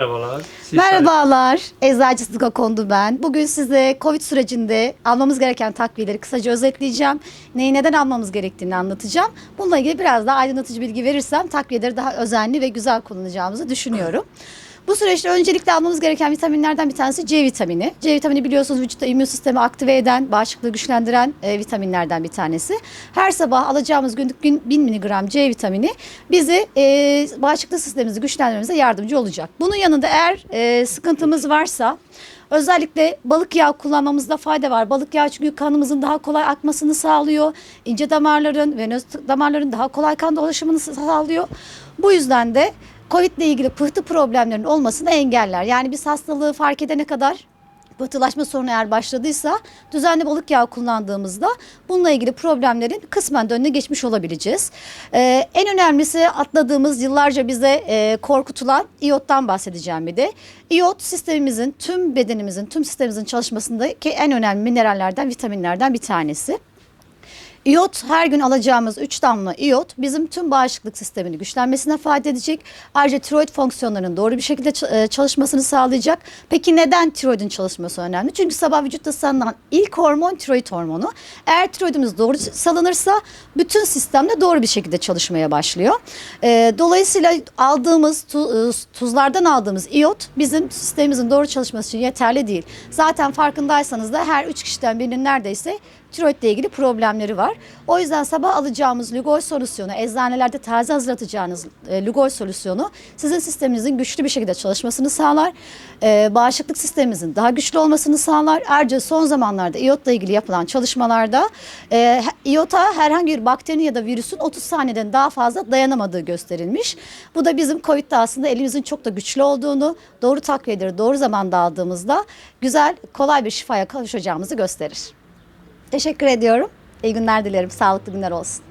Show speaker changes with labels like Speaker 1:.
Speaker 1: Merhabalar. Siz
Speaker 2: Merhabalar, Eczacı Sıga Kondu ben. Bugün size COVID sürecinde almamız gereken takviyeleri kısaca özetleyeceğim. Neyi neden almamız gerektiğini anlatacağım. Bununla ilgili biraz daha aydınlatıcı bilgi verirsem takviyeleri daha özenli ve güzel kullanacağımızı düşünüyorum. Bu süreçte öncelikle almamız gereken vitaminlerden bir tanesi C vitamini. C vitamini biliyorsunuz vücutta immün sistemi aktive eden, bağışıklığı güçlendiren e, vitaminlerden bir tanesi. Her sabah alacağımız günlük gün 1000 miligram C vitamini bizi e, bağışıklık sistemimizi güçlendirmemize yardımcı olacak. Bunun yanında eğer e, sıkıntımız varsa Özellikle balık yağı kullanmamızda fayda var. Balık yağı çünkü kanımızın daha kolay akmasını sağlıyor. İnce damarların, venöz damarların daha kolay kan dolaşımını sağlıyor. Bu yüzden de COVID ile ilgili pıhtı problemlerinin olmasını engeller. Yani biz hastalığı fark edene kadar pıhtılaşma sorunu eğer başladıysa düzenli balık yağı kullandığımızda bununla ilgili problemlerin kısmen de önüne geçmiş olabileceğiz. Ee, en önemlisi atladığımız yıllarca bize e, korkutulan iyottan bahsedeceğim bir de. İyot sistemimizin tüm bedenimizin tüm sistemimizin çalışmasındaki en önemli minerallerden vitaminlerden bir tanesi. İyot her gün alacağımız 3 damla iyot bizim tüm bağışıklık sistemini güçlenmesine fayda edecek. Ayrıca tiroid fonksiyonlarının doğru bir şekilde e, çalışmasını sağlayacak. Peki neden tiroidin çalışması önemli? Çünkü sabah vücutta salınan ilk hormon tiroid hormonu. Eğer tiroidimiz doğru salınırsa bütün sistemde doğru bir şekilde çalışmaya başlıyor. E, dolayısıyla aldığımız e, tuzlardan aldığımız iyot bizim sistemimizin doğru çalışması için yeterli değil. Zaten farkındaysanız da her 3 kişiden birinin neredeyse tiroidle ilgili problemleri var. O yüzden sabah alacağımız Lugol solüsyonu, eczanelerde taze hazırlatacağınız e, Lugol solüsyonu sizin sisteminizin güçlü bir şekilde çalışmasını sağlar. E, bağışıklık sisteminizin daha güçlü olmasını sağlar. Ayrıca son zamanlarda iyotla ilgili yapılan çalışmalarda e, iyota herhangi bir bakterinin ya da virüsün 30 saniyeden daha fazla dayanamadığı gösterilmiş. Bu da bizim COVID'de aslında elimizin çok da güçlü olduğunu, doğru takviyeleri doğru zamanda aldığımızda güzel, kolay bir şifaya kavuşacağımızı gösterir. Teşekkür ediyorum. İyi günler dilerim. Sağlıklı günler olsun.